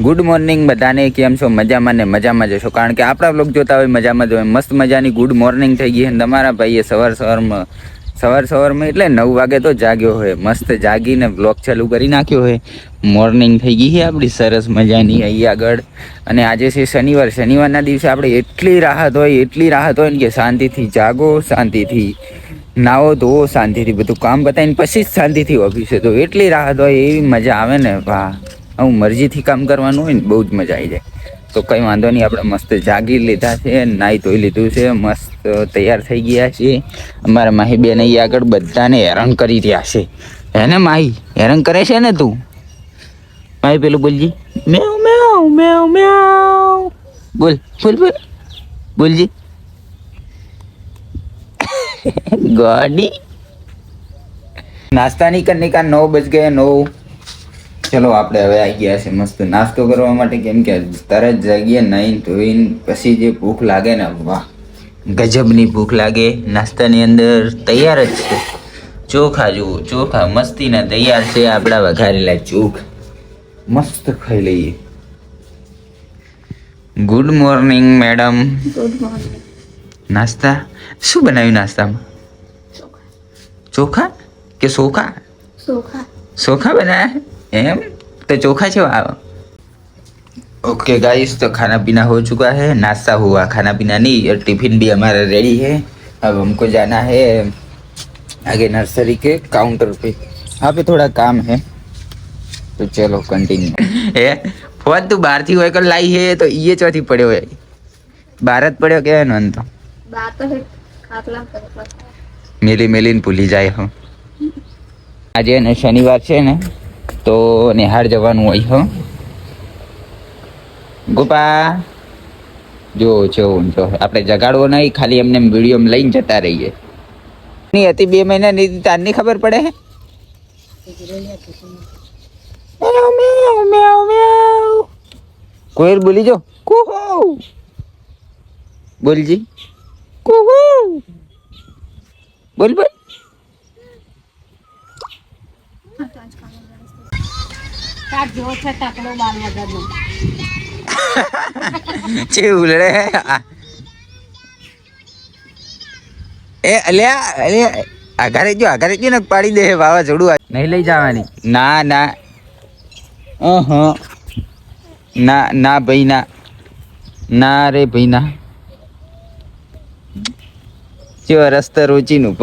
Good morning બધાને, કેમ છો? મજામાં ને મજામાં જશો કારણ કે આપણા બ્લોગ જોતા હોય મજામાં જ હોય. મસ્ત મજાની ગુડ મોર્નિંગ થઈ ગઈ અને તમારા ભાઈએ સવાર સવારમાં સવાર સવારમાં એટલે નવ વાગે તો જાગ્યો હોય. મસ્ત જાગીને બ્લોગ ચાલુ કરી નાખ્યો હોય. મોર્નિંગ થઈ ગઈ છે આપણી, સરસ મજાની અહીં આગળ. અને આજે છે શનિવાર. શનિવારના દિવસે આપણે એટલી રાહત હોય, એટલી રાહત હોય ને કે શાંતિથી જાગો, શાંતિથી નાવો ધોવો, શાંતિથી બધું કામ બતાવીને પછી જ શાંતિથી ઓફિસે તો એટલી રાહત હોય એવી મજા આવે ને, વાહ. હું મરજીથી કામ કરવાનું હોય ને, બહુ જ મજા આવી જાય. તો કંઈ વાંધો નહીં, આપણે મસ્ત જાગી લીધા છે નાહી ધોઈ લીધું છે, મસ્ત તૈયાર થઈ ગયા છીએ. અમારા માહી બેન અહીં આગળ બધાને હેરાન કરી રહ્યા છે. હે ને માહી, હેરાન કરે છે ને તું? માહી, પેલું બોલજી. મેવ મેવ મેવ મેવ. બોલ બોલ બોલ. બોલજી. ગાડી. નાસ્તાની કરને કા નવ બજ ગયા, નવ. ચલો આપણે હવે આવી ગયા છે મસ્ત નાસ્તો કરવા માટે. કેમ કે તરત જાગીએ નહીં ધોઈને પછી જે ભૂખ લાગે ને વાહ ગજબની ભૂખ લાગે. નાસ્તાની અંદર તૈયાર જ છે. ચોખા જુઓ ચોખા મસ્તીના તૈયાર છે આપણા વઘારેલા ચોખ. મસ્ત ખાઈ લઈએ. ગુડ મોર્નિંગ મેડમ નાસ્તા? શું બનાવ્યું નાસ્તામાં? ચોખા. કે સોખા? સોખા. સોખા બનાવ્યા एम तो चोखा से वाह ओके गाइस तो खाना पीना हो चुका है नाश्ता हुआ खाना पीना नहीं और टिफिन भी हमारा रेडी है अब हमको जाना है आगे नर्सरी के काउंटर पे यहाँ पे थोड़ा काम है तो चलो कंटिन्यू ए फोन तू बाहर थी होकर लाई है तो ये चौथी પડ્યો है ભારત પડ્યો કે એનો તો બાર તો હે ખાટલા પર પર. મેલી મેલીને ભૂલી જાય હું આજે ને શનિવાર છે ને તો નિહાળ જવાનું હોય, હો. ગોપા. જો જો જો. આપણે જગાડવો નહીં, ખાલી એમને વીડિયો લઈને જતા રહીએ. ની હતી બે મહિના ની તારની ખબર પડે. કોયલ, બોલી જો. કુહુ. બોલજી કુહુ. બોલ બોલ. તાર જેવો છે ટકલો બાર વગરનો. છે ઉલડે એ અલ્યા અલ્યા આઘારે જો આઘારે જો ને પાડી દે વાવા જોડું નહીં લઈ જવાની. ના ના. અહ. ના ના ભાઈ ના. ના રે ભાઈ ના. જો રસ્તા રોચીનું પ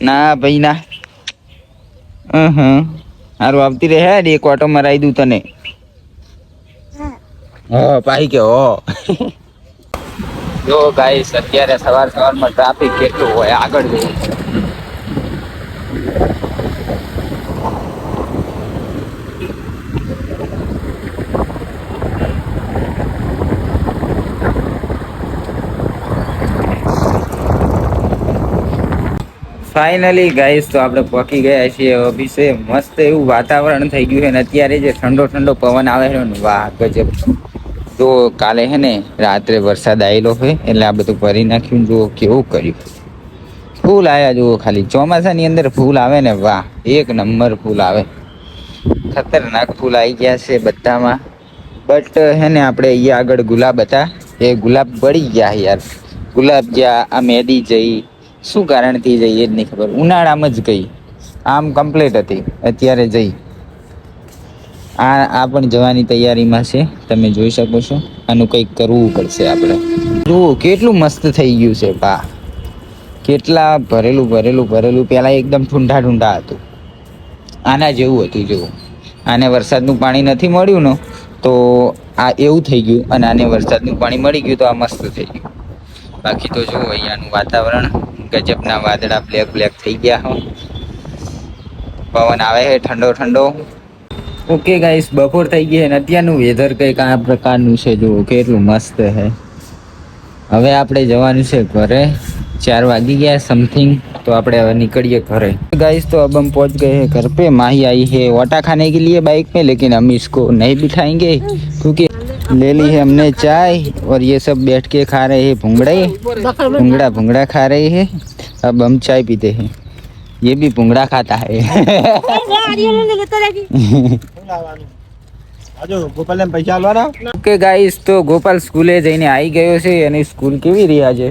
ના ભાઈ ના. અહ હારું આવતી રહે હેડ એક ઓટો મરાઈ દઉં તને. હા. પાહી કે હો. જો ગાઈસ અત્યારે સવાર સવારમાં ટ્રાફિક કેટલું હોય આગળ જવું ફાઇનલી ગાઈસ તો આપણે પહોંચી ગયા છીએ. ઓફિસે મસ્ત એવું વાતાવરણ થઈ ગયું છે ને અત્યારે જે ઠંડો ઠંડો પવન આવે છે ને, વાહ, ગજબ. તો કાલે છે ને રાત્રે વરસાદ આવેલો હોય એટલે આ બધું ભરી નાખ્યું જુઓ કેવું કર્યું. ફૂલ આવ્યા જુઓ ખાલી. ચોમાસાની અંદર ફૂલ આવે ને, વાહ, એક નંબર ફૂલ આવે. ખતરનાક ફૂલ આવી ગયા છે બધામાં. બટ હે ને આપણે અહીંયા આગળ ગુલાબ હતા. એ ગુલાબ બળી ગયા યાર. ગુલાબ જ્યાં આ મેદી જઈ શું કારણથી જઈ એ જ નહીં ખબર. ઉનાળામાં જ ગઈ. આમ કમ્પ્લીટ હતી. અત્યારે જઈ. આ આ પણ જવાની તૈયારીમાં છે. તમે જોઈ શકો છો. આનું કંઈક કરવું પડશે આપણે. જુઓ, કેટલું મસ્ત થઈ ગયું છે. બા કેટલા ભરેલું ભરેલું ભરેલું. પહેલાં એકદમ ઠુંડા ઠુંડા હતું. આના જેવું હતું જેવું આને વરસાદનું પાણી નથી મળ્યું ને, તો આ એવું થઈ ગયું. અને આને વરસાદનું પાણી મળી ગયું, તો આ મસ્ત થઈ ગયું. બાકી તો જુઓ, અહીંયાનું વાતાવરણ. ગજબના વાદળા બ્લેક બ્લેક થઈ ગયા હો પવન આવે છે ઠંડો ઠંડો ઓકે ગાઈસ બપોર થઈ ગઈ અને અત્યારનું વેધર કંઈક આ પ્રકારનું છે જુઓ કેટલું મસ્ત છે હવે આપણે જવાનું છે ઘરે ચાર વાગી ગયા સમથિંગ तो આપણે હવે નીકળીએ ઘરે गाइस तो अब हम पहुंच गए हैं घर पे माही आई है ओटा खाने के लिए बाइक में लेकिन हम इसको नहीं बिठाएंगे क्योंकि ले ली है हमने चाय और ये सब बैठ के खा रहे हैं भुंगड़े भुंगड़ा भुंगड़ा खा रहे हैं अब हम चाय पीते हैं ये भी पुंगड़ा खाता है આજો ગોપાલ એમ પૈસા આલવાના ઓકે ગાઈસ તો ગોપાલ સ્કૂલે જઈને આવી ગયો છે અને સ્કૂલ કેવી રહી આજે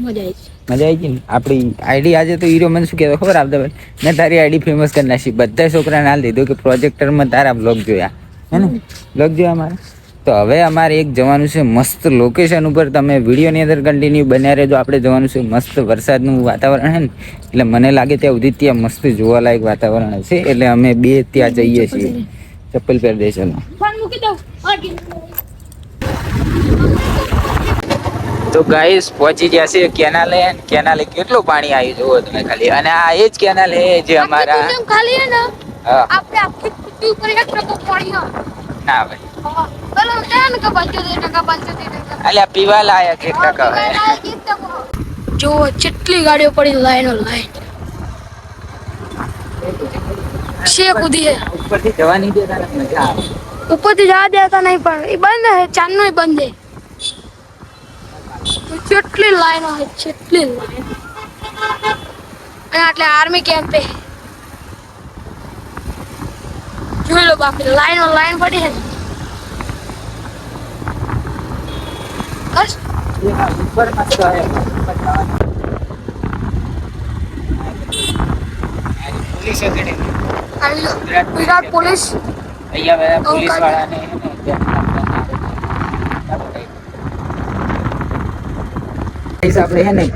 મજા આવી મજા આવી ગઈ ને આપણી આઈડી આજે તો હીરો મને શું કહેતો ખબર આપતા મેં તારી આઈડી ફેમસ કરી નાખી બધા છોકરાને હાલ દીધું કે પ્રોજેક્ટરમાં તારા બ્લોગ જોયા હે ને બ્લોગ જોયા અમારે તો હવે અમારે એક જવાનું છે મસ્ત લોકેશન ઉપર. તમે વિડીયોની અંદર કન્ટિન્યુ બન્યા રહેજો. આપણે જવાનું છે મસ્ત વરસાદનું વાતાવરણ છે ને? એટલે મને લાગે ત્યાં સુધી ત્યાં મસ્ત જોવાલાયક વાતાવરણ હશે. એટલે અમે બે ત્યાં જઈએ છીએ. ચપ્પલ પહેરી દે ચલો ફોન મૂકી દઉં. તો ગાઈસ પહોંચી ગયા છે કેનાલે. કેનાલે કેટલું પાણી આવ્યું જુઓ તમે ખાલી. અને આ એ જ કેનાલ છે જે અમારા ખાલી આપણે આખી ઉપર એક ટકો પાણી ના ભાઈ. પેલો ને કે પંચોતેર ટકા પંચોતેર ટકા. અલ્યા પીવા લાયક એક ટકા જો કેટલી ગાડીઓ પડી લાઈનો લાઈન. છે કૂદી હે? ઉપરથી જવા નહીં દેતા મજા આવે. ઉપરથી જવા દેતા નહીં પણ એ બંધ હે ચાંદનો ય બંધ હે. તો કેટલી લાઈનો હે કેટલી લાઈન. અને આટલે આર્મી કેમ્પ. જોઈ લો બાપી લાઈનો લાઈન પડી હે જવાનું. પોલીસ ગુજરાત પોલીસ અહીંયા પોલીસ વાળાને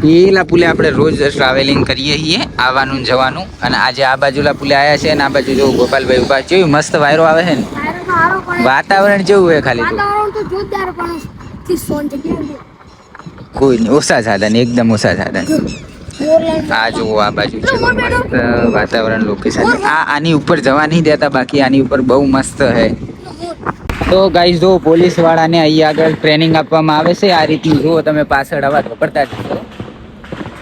પેલા પુલે આપણે રોજ ટ્રાવેલિંગ કરીએ છીએ આવવાનું જવાનું. અને આજે આ બાજુલા પુલે આવ્યા છે અને આ બાજુ જો ગોપાલભાઈ ઊભા જોયું મસ્ત વાયરો આવે છે ને. વાતાવરણ જેવું હોય ખાલી કોઈ નહીં, ઓછા સાધન, એકદમ ઓછા સાધન. આ જુઓ, આ બાજુ છે મસ્ત વાતાવરણ લોકેશન આ આની ઉપર જવા નહીં દેતા, બાકી આની ઉપર બહુ મસ્ત છે તો ગાઈઝ જો પોલીસ વાળાને અહીંયા આગળ ટ્રેનિંગ આપવામાં આવે છે. આ રીતનું જુઓ, તમે પાછળ અવાજ પડતા જ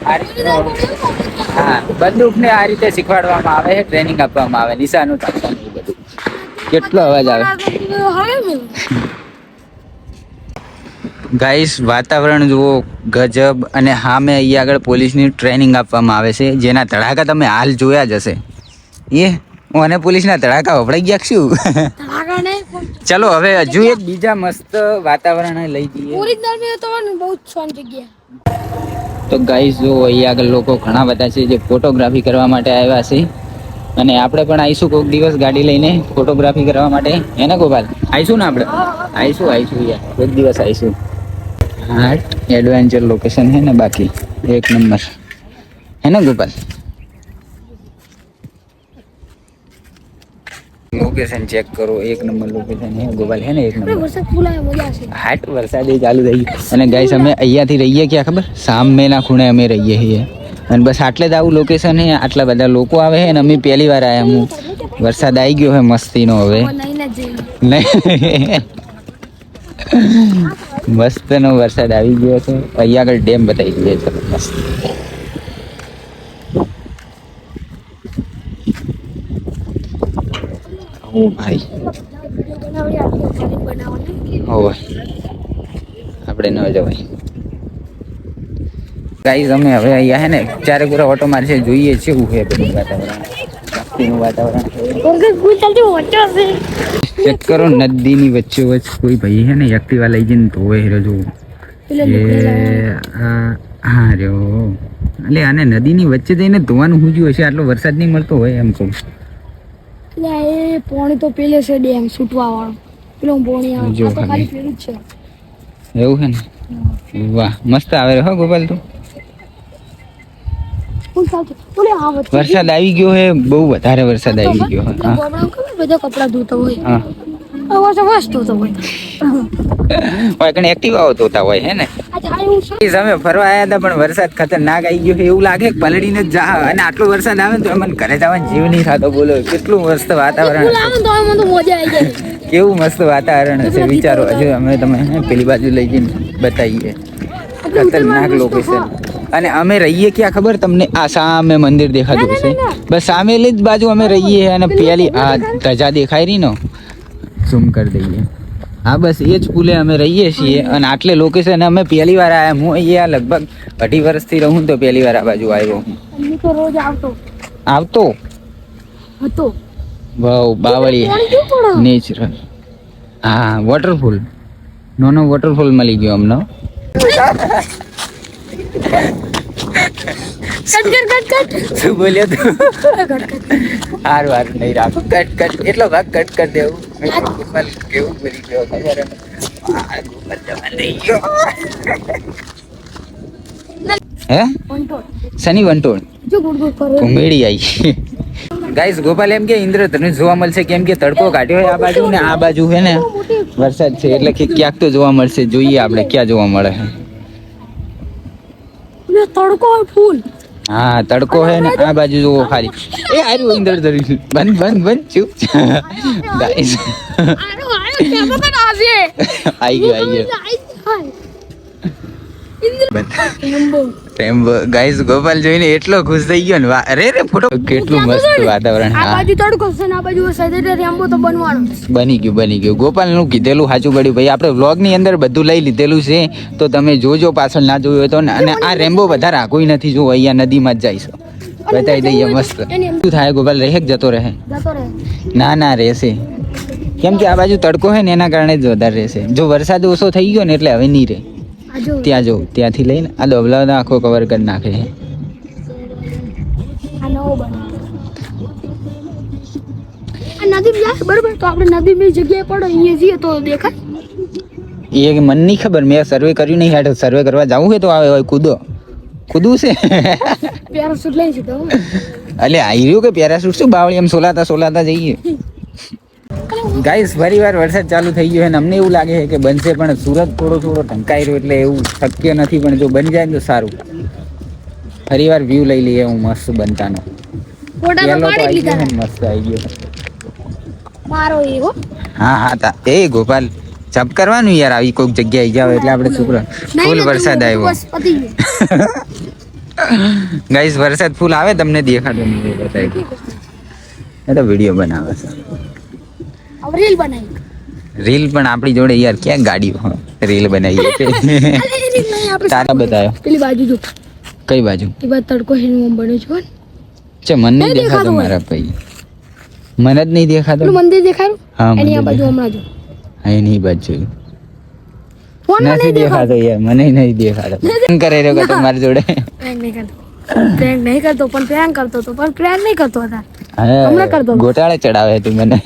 આ રીતનું હા, બંદૂકને આ રીતે શીખવાડવામાં આવે છે ટ્રેનિંગ આપવામાં આવે. નિશાનું તાપવાનું બધું. કેટલો અવાજ આવે. ગાઈસ વાતાવરણ જુઓ ગજબ અને હા મેં અહીંયા આગળ પોલીસની ટ્રેનિંગ આપવામાં આવે છે. જેના તડાકા તમે હાલ જોયા જ હશે. એ હું અને પોલીસના તડાકા વપરાઈ ગયા શું? ચલો હવે હજુ એક બીજા મસ્ત વાતાવરણ લઈ જઈએ. બહુ શાંત જગ્યા. તો ગાઈસ જો અહીંયા આગળ લોકો ઘણા બધા છે જે ફોટોગ્રાફી કરવા માટે આવ્યા છે. અને આપણે પણ આવીશું કોઈક દિવસ ગાડી લઈને ફોટોગ્રાફી કરવા માટે. એને ગોપાલ? આવીશું ને આપણે? આવીશું આવીશું યાર. કોઈક દિવસ આવીશું હા એડવેન્ચર લોકેશન હે ને બાકી એક નંબર હે ને ગોપાલ? લોકેશન ચેક કરો એક નંબર લોકેશન હે ગોપાલ હે ને એક નંબર હાટ વરસાદ એ ચાલુ થઈ અને ગાઈસ અમે અહીંયાથી રહીએ ક્યાં ખબર? સામેના ખૂણે અમે રહીએ છીએ. અને બસ આટલે જ આવું લોકેશન હે આટલા બધા લોકો આવે છે અને અમે પહેલી વાર આવ્યા હું. વરસાદ આવી ગયો હે મસ્તીનો હવે. નહીં. મસ્ત નો વરસાદ આવી ગયો છે. અહીંયા આગળ ડેમ બતાવી ગયો છે. મસ્ત ઓ ભાઈ. આપણે ન જવાય. ગાઈઝ અમે હવે અહીંયા હે ને ચારે પૂરા ઓટો છે જોઈએ છે એવું હે બધું વાતાવરણ. મસ્તીનું વાતાવરણ ચેક કરો નદીની વચ્ચે વચ્ચે કોઈ ભાઈ હે ને એક્ટિવા લઈ જઈને ધોવે હેરો જો હા રહ્યો એટલે આને નદીની વચ્ચે જઈને ધોવાનું હુજ્યું હશે આટલો વરસાદ નહીં મળતો હોય એમ કહું. એ પોણી તો પેલે છે ડેમ છૂટવા વાળો પેલો પોણી આ તો ખાલી. પેલું જ છે. એવું છે ને? વાહ મસ્ત આવે હો ગોપાલ તું. વરસાદ આવી ગયો હે બહુ વધારે વરસાદ આવી ગયો હે. બધા કપડા ધોતા હોય? હા. અવાજ અવાજ ધોતા હોય હોય કણે એક્ટિવા ધોતા હોય હે ને? આજે આ અમે ફરવા આવ્યા હતા પણ વરસાદ ખતરનાક આવી ગયો છે એવું લાગે કે પલળીને જ જા અને આટલો વરસાદ આવે તો મને ઘરે જવાનો જીવ નહીં થતો બોલો કેટલું મસ્ત વાતાવરણ આવે આવી કેવું મસ્ત વાતાવરણ હશે વિચારો હજુ અમે તમે પેલી બાજુ લઈ જઈને બતાવીએ. ખતરનાક લોકેશન અને અમે રહીએ ક્યાં ખબર? તમને આ સામે મંદિર દેખાતું હશે. બસ સામેલી જ બાજુ અમે રહીએ અને પેલી આ ધજા દેખાય રહી નો? ઝૂમ કરી દઈએ. હા બસ એ જ પુલે અમે રહીએ છીએ અને આટલે લોકેશન અમે પહેલી વાર આવ્યા હું અહીંયા લગભગ અઢી વર્ષથી રહું તો પહેલી વાર આ બાજુ આવ્યો હું. તો રોજ આવતો. આવતો? હતો. વાવ બાવળી નેચરલ. હા વોટરફોલ નોનો વોટરફોલ મળી ગયો અમને. શું બોલ્યો તું? કટ કટ હાર વાર નહીં રાખો. કટ કટ એટલો ભાગ કટ કરી દેવું. મેં ગોપાલ કેવું બોલી ગયો ખબર હે? શનિ વંટોળ. કોમેડી આવી ગાઈસ ગોપાલ એમ કે ઇન્દ્રધનુષ જોવા મળશે કેમ કે તડકો કાઢ્યો હોય આ બાજુ ને આ બાજુ હે ને? વરસાદ છે એટલે કે ક્યાંક તો જોવા મળશે. જોઈએ આપણે ક્યાં જોવા મળે ને તડકો હોય ફૂલ. હા તડકો હે ને આ બાજુ જુઓ ખાલી. એ આરું અંદર ધરી. બંધ બંધ બંધ ચૂપ. ગાઈસ. આઈ ગયો આઈ ગયો. રેમ્બો ગાઈસ ગોપાલ જોઈને એટલો ખુશ થઈ ગયો ને અરે રે ફોટો કેટલું મસ્ત વાતાવરણ આ બાજુ તડકો છે ને આ બાજુ વરસાદ રેમ્બો તો બનવાનો બની ગયું બની ગયું. ગોપાલનું કીધેલું સાચું પડ્યું. ભાઈ આપણે વ્લોગની અંદર બધું લઈ લીધેલું છે તો તમે જોજો પાછળ ના જોયું તો. અને આ રેમ્બો વધારે આખું નથી. જો અહીંયા નદીમાં જ જઈશું બતાવી દઈએ મસ્ત. શું થાય ગોપાલ? રહે? જતો રહે. ના ના રહેશે. કેમ કે આ બાજુ તડકો હોય ને એના કારણે જ વધારે રહેશે. જો વરસાદ ઓછો થઈ ગયો ને એટલે હવે નહીં રહે. ત્યાં જો ત્યાંથી લઈને આ ડોબલા આખો કવર કરી નાખે છે. આ નવો બનાવ્યો આ નદી જાય બરોબર? તો આપણે નદી જગ્યાએ પડો અહીંયા જઈએ તો દેખાય. એ મને નહીં ખબર મેં સર્વે કર્યું નહીં હેઠળ સર્વે કરવા જવું હોય તો આવે હોય કૂદો. કૂદવું છે? પેરાસૂટ લઈ જતો અલે આવી રહ્યું કે પેરાશૂટ? શું બાવળી એમ સોલાતા સોલાતા જઈએ? ગાઈસ ફરી વાર વરસાદ ચાલુ થઈ ગયો છે અને અમને એવું લાગે છે કે બનશે પણ સુરત થોડો થોડો ઢંકાઈ રહ્યો એટલે એવું શક્ય નથી પણ જો બની જાય તો સારું. ફરી વાર વ્યૂ લઈ લઈએ હું મસ્ત બનતાનો. યલો તો આવી ગયો મસ્ત આવી ગયો. મારો એવો હા. હા તા. એ ગોપાલ જપ કરવાનું યાર આવી કોઈક જગ્યાએ જાવ એટલે આપણે શુક્ર ફૂલ વરસાદ આવ્યો. ગાઈસ વરસાદ ફૂલ આવે તમને દેખાડો નહીં બતાવી એ તો વીડિયો બનાવે છે. રીલ બનાવી. રીલ પણ આપણી જોડે યાર ક્યાં ગાડી રીલ આપણે તારા બતાવ્યો પેલી બાજુ જો. કઈ બાજુ? એ બાજુ તડકો હેનું આમ બને છે. છે મને નહીં દેખાતો મારા ભાઈ. મને જ નહીં દેખાતો. મંદિર દેખાયું? હા, એની આ બાજુ હમણાં જો. એની બાજુ. નથી દેખાતો? યાર મને નહીં દેખાતો. શું કરે રહ્યો કે તમારી જોડે? પ્રેન્ક નહીં કરતો. પ્રેન્ક નહીં કરતો પણ પ્રેન્ક કરતો હતો પણ પ્રેન્ક નહીં કરતો હતા. હમણાં કરતો ગોટાળે ચડાવે તું મને.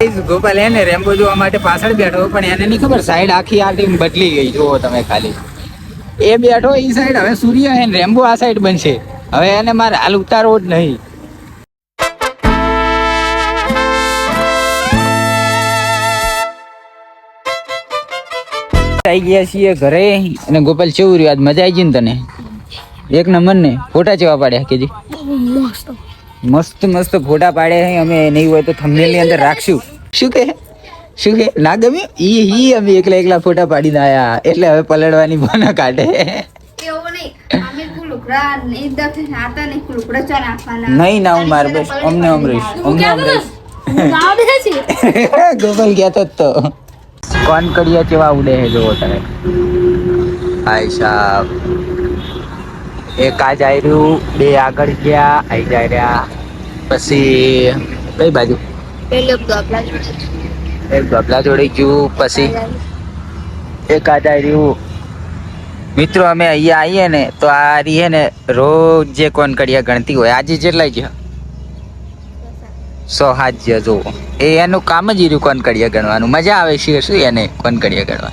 રેમ્બો જોવા માટે પાછળ બેઠો, પણ એને ખબર સાઈડ આખી આ ટીમ બદલી ગઈ. જુઓ તમે ખાલી. એ બેઠો એ સાઈડ હવે સૂર્ય હે રેમ્બો આ સાઈડ બનશે. હવે એને મારે હાલ ઉતારવો જ નહીં. આવી ગયા છીએ ઘરે અને ગોપાલ કેવું રહ્યું? આજ મજા આવી ગઈ ને તને? એક નંબર ને ફોટા જેવા પાડ્યા કેજી મસ્ત મસ્ત ફોટા પાડે છે. અમે નહીં હોય તો થંબનેલની અંદર રાખશું. શું કે શું કે ના ગમ્યું? ઈ ઈ અમે એકલા એકલા ફોટા પાડી આયા. એટલે હવે પલળવાની બોના કાઢે. નહીં. ના હું માર બસ અમને અમ રહીશ. હું અમને અમ ક્યાં રહીશ કહેતો જ તો. કોણ કડિયા કેવા ઉડે છે જોવો તમે. હાય સાહેબ એક આ જાય રહ્યું બે આગળ ગયા આઈ જાય રહ્યા. પછી કઈ બાજુ? એક ગબલા જોડે. ગયું પછી એક આ જાય રહ્યું. મિત્રો અમે અહીંયા આવીએ ને તો આ રી હે ને રોજ જે કોણ કડિયા ગણતી હોય આજે જેટલા ગયા સો હાથ જો એ એનું કામ જ રહ્યું કોણ કડિયા ગણવાનું. મજા આવે છે શું એને કોણ કડિયા ગણવા